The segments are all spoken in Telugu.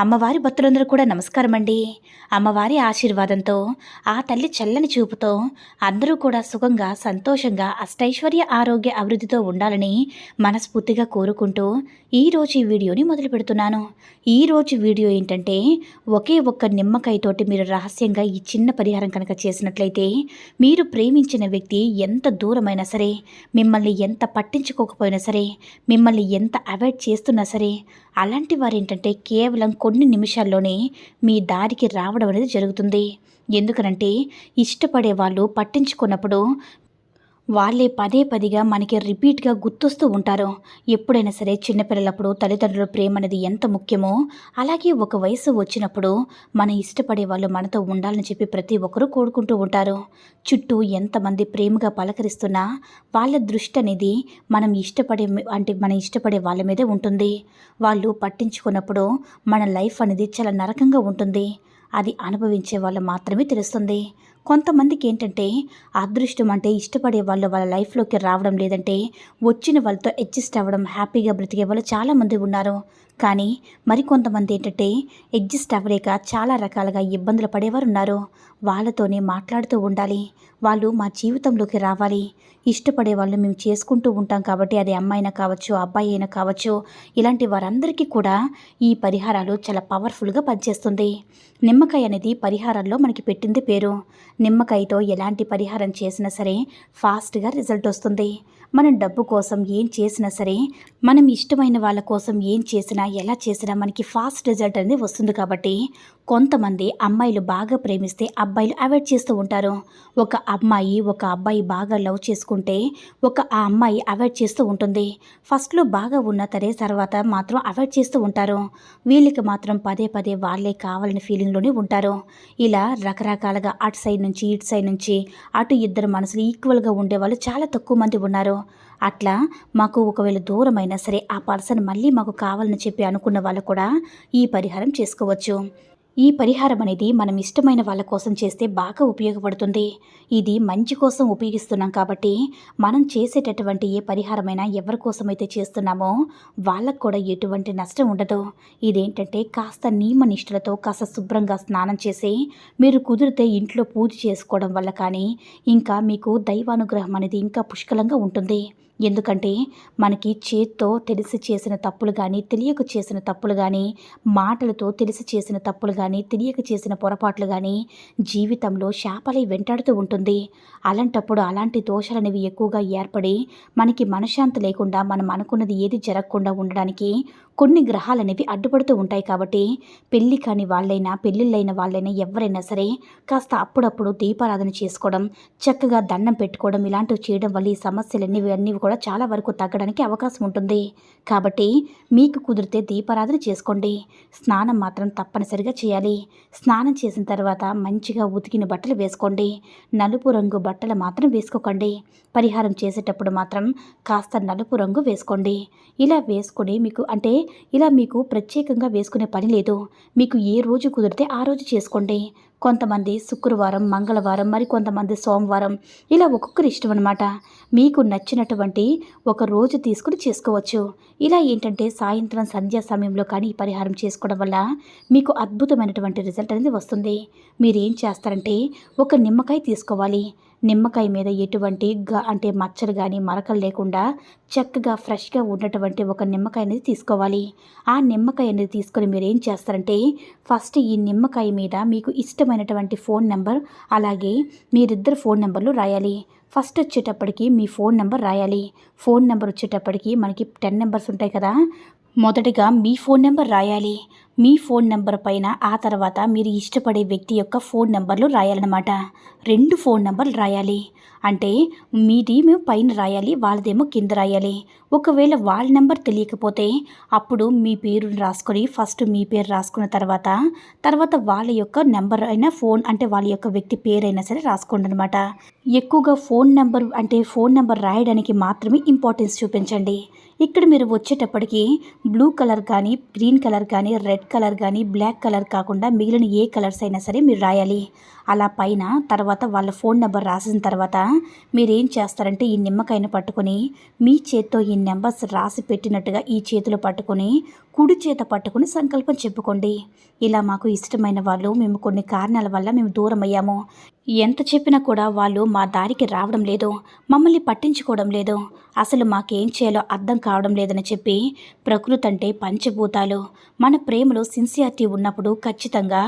అమ్మవారి భక్తులందరూ కూడా నమస్కారం అండి అమ్మవారి ఆశీర్వాదంతో ఆ తల్లి చల్లని చూపుతో అందరూ కూడా సుఖంగా సంతోషంగా అష్టైశ్వర్య ఆరోగ్య అభివృద్ధితో ఉండాలని మనస్ఫూర్తిగా కోరుకుంటూ ఈరోజు ఈ వీడియోని మొదలు పెడుతున్నాను. ఈరోజు వీడియో ఏంటంటే ఒకే ఒక్క నిమ్మకాయతోటి మీరు రహస్యంగా ఈ చిన్న పరిహారం కనుక చేసినట్లయితే మీరు ప్రేమించిన వ్యక్తి ఎంత దూరమైనా సరే మిమ్మల్ని ఎంత పట్టించుకోకపోయినా సరే మిమ్మల్ని ఎంత అవాయిడ్ చేస్తున్నా సరే అలాంటి వారు ఏంటంటే కేవలం కొన్ని నిమిషాల్లోనే మీ దారికి రావడం అనేది జరుగుతుంది. ఎందుకనంటే ఇష్టపడే వాళ్ళు పట్టించుకున్నప్పుడు వాళ్ళే పదే పదిగా మనకి రిపీట్గా గుర్తొస్తూ ఉంటారు. ఎప్పుడైనా సరే చిన్నపిల్లలప్పుడు తల్లిదండ్రుల ప్రేమ అనేది ఎంత ముఖ్యమో అలాగే ఒక వయసు వచ్చినప్పుడు మన ఇష్టపడే వాళ్ళు మనతో ఉండాలని చెప్పి ప్రతి ఒక్కరూ కోరుకుంటూ ఉంటారు. చుట్టూ ఎంతమంది ప్రేమగా పలకరిస్తున్నా వాళ్ళ దృష్టి అనేది మనం ఇష్టపడే అంటే మనం ఇష్టపడే వాళ్ళ మీదే ఉంటుంది. వాళ్ళు పట్టించుకున్నప్పుడు మన లైఫ్ అనేది చాలా నరకంగా ఉంటుంది. అది అనుభవించే వాళ్ళు మాత్రమే తెలుస్తుంది. కొంతమందికి ఏంటంటే అదృష్టం అంటే ఇష్టపడే వాళ్ళు వాళ్ళ లైఫ్లోకి రావడం లేదంటే వచ్చిన వాళ్ళతో అడ్జస్ట్ అవ్వడం హ్యాపీగా బ్రతికే వాళ్ళు చాలామంది ఉన్నారు. కానీ మరికొంతమంది ఏంటంటే ఎగ్జిస్ట్ అవ్వలేక చాలా రకాలుగా ఇబ్బందులు పడేవారు ఉన్నారు వాళ్ళతోనే మాట్లాడుతూ ఉండాలి. వాళ్ళు మా జీవితంలోకి రావాలి. ఇష్టపడే వాళ్ళు మేము చేసుకుంటూ ఉంటాం కాబట్టి అది అమ్మాయినా కావచ్చు అబ్బాయి అయినా కావచ్చు ఇలాంటి వారందరికీ కూడా ఈ పరిహారాలు చాలా పవర్ఫుల్గా పనిచేస్తుంది. నిమ్మకాయ అనేది పరిహారాల్లో మనకి పెట్టింది పేరు. నిమ్మకాయతో ఎలాంటి పరిహారం చేసినా సరే ఫాస్ట్గా రిజల్ట్ వస్తుంది. మనం డబ్బు కోసం ఏం చేసినా సరే మనం ఇష్టమైన వాళ్ళ కోసం ఏం చేసినా ఎలా చేసినా మనకి ఫాస్ట్ రిజల్ట్ అనేది వస్తుంది కాబట్టి కొంతమంది అమ్మాయిలు బాగా ప్రేమిస్తే అబ్బాయిలు అవాయిడ్ చేస్తూ ఉంటారు. ఒక అమ్మాయి ఒక అబ్బాయి బాగా లవ్ చేసుకుంటే ఒక ఆ అమ్మాయి అవాయిడ్ చేస్తూ ఉంటుంది. ఫస్ట్లో బాగా ఉన్న తరే తర్వాత మాత్రం అవాయిడ్ చేస్తూ ఉంటారు. వీళ్ళకి మాత్రం పదే పదే వాళ్ళే కావాలని ఫీలింగ్లోనే ఉంటారు. ఇలా రకరకాలుగా అటు సైడ్ నుంచి ఇటు సైడ్ నుంచి అటు ఇద్దరు మనసులు ఈక్వల్గా ఉండేవాళ్ళు చాలా తక్కువ మంది ఉన్నారు. అట్లా మాకు ఒకవేళ దూరమైనా సరే ఆ పర్సన్ మళ్ళీ మాకు కావాలని చెప్పి అనుకున్న వాళ్ళు కూడా ఈ పరిహారం చేసుకోవచ్చు. ఈ పరిహారం అనేది మనం ఇష్టమైన వాళ్ళ కోసం చేస్తే బాగా ఉపయోగపడుతుంది. ఇది మంచి కోసం ఉపయోగిస్తున్నాం కాబట్టి మనం చేసేటటువంటి ఏ పరిహారమైనా ఎవరి కోసమైతే చేస్తున్నామో వాళ్ళకు కూడా ఎటువంటి నష్టం ఉండదు. ఇదేంటంటే కాస్త నియమ నిష్ఠలతో కాస్త శుభ్రంగా స్నానం చేసి మీరు కుదిరితే ఇంట్లో పూజ చేసుకోవడం వల్ల కానీ ఇంకా మీకు దైవానుగ్రహం అనేది ఇంకా పుష్కలంగా ఉంటుంది. ఎందుకంటే మనకి చేత్తో తెలిసి చేసిన తప్పులు కానీ తెలియక చేసిన తప్పులు కానీ మాటలతో తెలిసి చేసిన తప్పులు కానీ తెలియక చేసిన పొరపాట్లు కానీ జీవితంలో శాపలై వెంటాడుతూ ఉంటుంది. అలాంటప్పుడు అలాంటి దోషాలనేవి ఎక్కువగా ఏర్పడి మనకి మనశ్శాంతి లేకుండా మనం అనుకున్నది ఏది జరగకుండా ఉండడానికి కొన్ని గ్రహాలు అనేవి అడ్డుపడుతూ ఉంటాయి కాబట్టి పెళ్ళి కాని వాళ్ళైనా పెళ్ళిళ్ళైన వాళ్ళైనా ఎవరైనా సరే కాస్త అప్పుడప్పుడు దీపారాధన చేసుకోవడం చక్కగా దండం పెట్టుకోవడం ఇలాంటివి చేయడం వల్ల ఈ సమస్యలన్నీ అన్నీ కూడా చాలా వరకు తగ్గడానికి అవకాశం ఉంటుంది. కాబట్టి మీకు కుదిరితే దీపారాధన చేసుకోండి. స్నానం మాత్రం తప్పనిసరిగా చేయాలి. స్నానం చేసిన తర్వాత మంచిగా ఉతికిన బట్టలు వేసుకోండి. నలుపు రంగు బట్టలు మాత్రం వేసుకోకండి. పరిహారం చేసేటప్పుడు మాత్రం కాస్త నలుపు రంగు వేసుకోండి. ఇలా వేసుకొని మీకు అంటే ఇలా మీకు ప్రత్యేకంగా వేసుకునే పని లేదు. మీకు ఏ రోజు కుదిరితే ఆ రోజు చేసుకోండి. కొంతమంది శుక్రవారం మంగళవారం మరి కొంతమంది సోమవారం ఇలా ఒక్కొక్కరి ఇష్టం అనమాట మీకు నచ్చినటువంటి ఒక రోజు తీసుకుని చేసుకోవచ్చు. ఇలా ఏంటంటే సాయంత్రం సంధ్యా సమయంలో కానీ ఈ పరిహారం చేసుకోవడం వల్ల మీకు అద్భుతమైనటువంటి రిజల్ట్ అనేది వస్తుంది. మీరు ఏం చేస్తారంటే ఒక నిమ్మకాయ తీసుకోవాలి. నిమ్మకాయ మీద ఎటువంటి అంటే మచ్చలు కానీ మరకలు లేకుండా చక్కగా ఫ్రెష్గా ఉన్నటువంటి ఒక నిమ్మకాయ అనేది తీసుకోవాలి. ఆ నిమ్మకాయ అనేది తీసుకొని మీరు ఏం చేస్తారంటే ఫస్ట్ ఈ నిమ్మకాయ మీద మీకు ఇష్టమైనటువంటి ఫోన్ నెంబర్ అలాగే మీరిద్దరు ఫోన్ నెంబర్లు రాయాలి. ఫస్ట్ వచ్చేటప్పటికి మీ ఫోన్ నెంబర్ రాయాలి. ఫోన్ నెంబర్ వచ్చేటప్పటికి మనకి టెన్ నెంబర్స్ ఉంటాయి కదా మొదటగా మీ ఫోన్ నెంబర్ రాయాలి. మీ ఫోన్ నెంబర్ పైన ఆ తర్వాత మీరు ఇష్టపడే వ్యక్తి యొక్క ఫోన్ నెంబర్లు రాయాలన్నమాట. రెండు ఫోన్ నెంబర్లు రాయాలి. అంటే మీది మేము పైన రాయాలి వాళ్ళదేమో కింద రాయాలి. ఒకవేళ వాళ్ళ నెంబర్ తెలియకపోతే అప్పుడు మీ పేరును రాసుకొని ఫస్ట్ మీ పేరు రాసుకున్న తర్వాత తర్వాత వాళ్ళ యొక్క నెంబర్ అయినా ఫోన్ అంటే వాళ్ళ యొక్క వ్యక్తి పేరైనా సరే రాసుకోండి అనమాట ఎక్కువగా ఫోన్ నెంబర్ అంటే ఫోన్ నెంబర్ రాయడానికి మాత్రమే ఇంపార్టెన్స్ చూపించండి. ఇక్కడ మీరు వచ్చేటప్పటికి బ్లూ కలర్ కానీ గ్రీన్ కలర్ కానీ రెడ్ కలర్ కానీ బ్లాక్ కలర్ కాకుండా మిగిలిన ఏ కలర్స్ అయినా సరే మీరు రాయాలి. అలా పైన తర్వాత వాళ్ళ ఫోన్ నెంబర్ రాసిన తర్వాత మీరు ఏం చేస్తారంటే ఈ నిమ్మకాయను పట్టుకొని మీ చేత్తో ఈ నెంబర్స్ రాసి పెట్టినట్టుగా ఈ చేతిలో పట్టుకొని కుడి చేత పట్టుకుని సంకల్పం చెప్పుకోండి. ఇలా మాకు ఇష్టమైన వాళ్ళు మేము కొన్ని కారణాల వల్ల మేము దూరం అయ్యాము ఎంత చెప్పినా కూడా వాళ్ళు మా దారికి రావడం లేదు మమ్మల్ని పట్టించుకోవడం లేదు. అసలు మాకేం చేయాలో అర్థం కావడం లేదని చెప్పి ప్రకృతి అంటే పంచభూతాలు. మన ప్రేమలో సిన్సియారిటీ ఉన్నప్పుడు ఖచ్చితంగా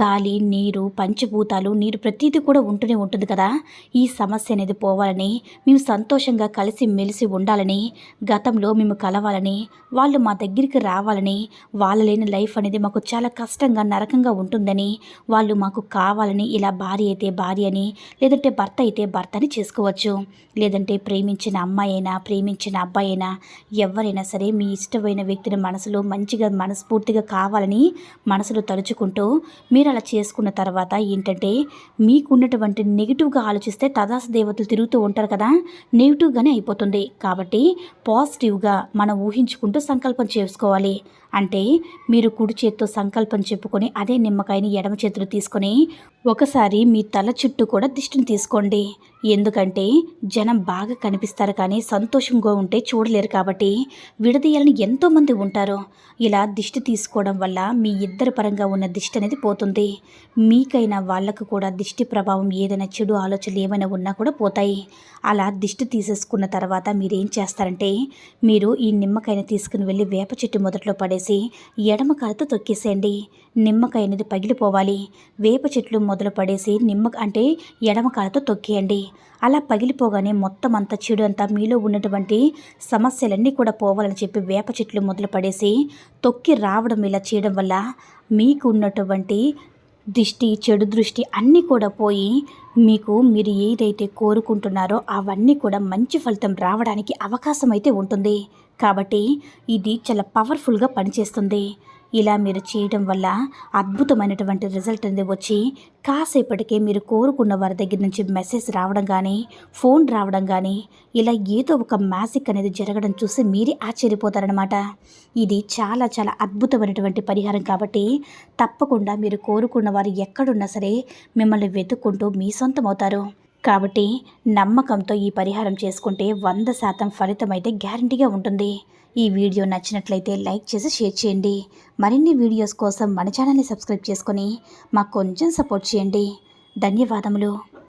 గాలి నీరు పంచభూతాలు నీరు ప్రతీది కూడా ఉంటూనే ఉంటుంది కదా. ఈ సమస్య అనేది పోవాలని మేము సంతోషంగా కలిసి మెలిసి ఉండాలని గతంలో మేము కలవాలని వాళ్ళు మా దగ్గరికి కావాలని వాళ్ళ లేని లైఫ్ అనేది మాకు చాలా కష్టంగా నరకంగా ఉంటుందని వాళ్ళు మాకు కావాలని ఇలా భార్య అయితే భార్య అని లేదంటే భర్త అయితే భర్తని చేసుకోవచ్చు. లేదంటే ప్రేమించిన అమ్మాయి అయినా ప్రేమించిన అబ్బాయి అయినా ఎవరైనా సరే మీ ఇష్టమైన వ్యక్తిని మనసులో మంచిగా మనస్ఫూర్తిగా కావాలని మనసులో తలుచుకుంటూ మీరు అలా చేసుకున్న తర్వాత ఏంటంటే మీకున్నటువంటి నెగిటివ్గా ఆలోచిస్తే తదాస దేవతలు తిరుగుతూ ఉంటారు కదా నెగిటివ్గానే అయిపోతుంది. కాబట్టి పాజిటివ్గా మనం ఊహించుకుంటూ సంకల్పం చేసుకోవాలి. ಹೇಳಿ అంటే మీరు కుడి చేత్తో సంకల్పం చెప్పుకొని అదే నిమ్మకాయని ఎడమ చేతులు తీసుకొని ఒకసారి మీ తల చుట్టూ కూడా దిష్టిని తీసుకోండి. ఎందుకంటే జనం బాగా కనిపిస్తారు కానీ సంతోషంగా ఉంటే చూడలేరు కాబట్టి విడదీయాలని ఎంతోమంది ఉంటారు. ఇలా దిష్టి తీసుకోవడం వల్ల మీ ఇద్దరి పరంగా ఉన్న దిష్టి అనేది పోతుంది. మీకైనా వాళ్ళకు కూడా దిష్టి ప్రభావం ఏదైనా చెడు ఆలోచనలు ఏమైనా ఉన్నా కూడా పోతాయి. అలా దిష్టి తీసేసుకున్న తర్వాత మీరేం చేస్తారంటే మీరు ఈ నిమ్మకాయని తీసుకుని వెళ్ళి వేప చెట్టు మొదట్లో పడే వేసి ఎడమ కాలుతో తొక్కేసేయండి. నిమ్మకాయ అనేది పగిలిపోవాలి. వేప చెట్లు మొదలు పడేసి నిమ్మ అంటే ఎడమ కాలుతో తొక్కేయండి. అలా పగిలిపోగానే మొత్తం అంతా చెడు అంతా మీలో ఉన్నటువంటి సమస్యలన్నీ కూడా పోవాలని చెప్పి వేప చెట్లు మొదలు పడేసి తొక్కి రావడం ఇలా చేయడం వల్ల మీకు ఉన్నటువంటి దృష్టి చెడు దృష్టి అన్నీ కూడా పోయి మీకు మీరు ఏదైతే కోరుకుంటున్నారో అవన్నీ కూడా మంచి ఫలితం రావడానికి అవకాశం అయితే ఉంటుంది. కాబట్టి ఇది చాలా పవర్ఫుల్గా పనిచేస్తుంది. ఇలా మీరు చేయడం వల్ల అద్భుతమైనటువంటి రిజల్ట్ అనేది వచ్చి కాసేపటికే మీరు కోరుకున్న వారి దగ్గర నుంచి మెసేజ్ రావడం కానీ ఫోన్ రావడం కానీ ఇలా ఏదో ఒక మ్యాజిక్ అనేది జరగడం చూసి మీరే ఆశ్చర్యపోతారనమాట ఇది చాలా చాలా అద్భుతమైనటువంటి పరిహారం కాబట్టి తప్పకుండా మీరు కోరుకున్న వారు ఎక్కడున్నా సరే మిమ్మల్ని వెతుక్కుంటూ మీ సొంతం అవుతారు కాబట్టి నమ్మకంతో ఈ పరిహారం చేసుకుంటే వంద శాతం ఫలితం అయితే గ్యారంటీగా ఉంటుంది. ఈ వీడియో నచ్చినట్లయితే లైక్ చేసి షేర్ చేయండి. మరిన్ని వీడియోస్ కోసం మన ఛానల్ని సబ్స్క్రైబ్ చేసుకొని మాకు కొంచెం సపోర్ట్ చేయండి. ధన్యవాదములు.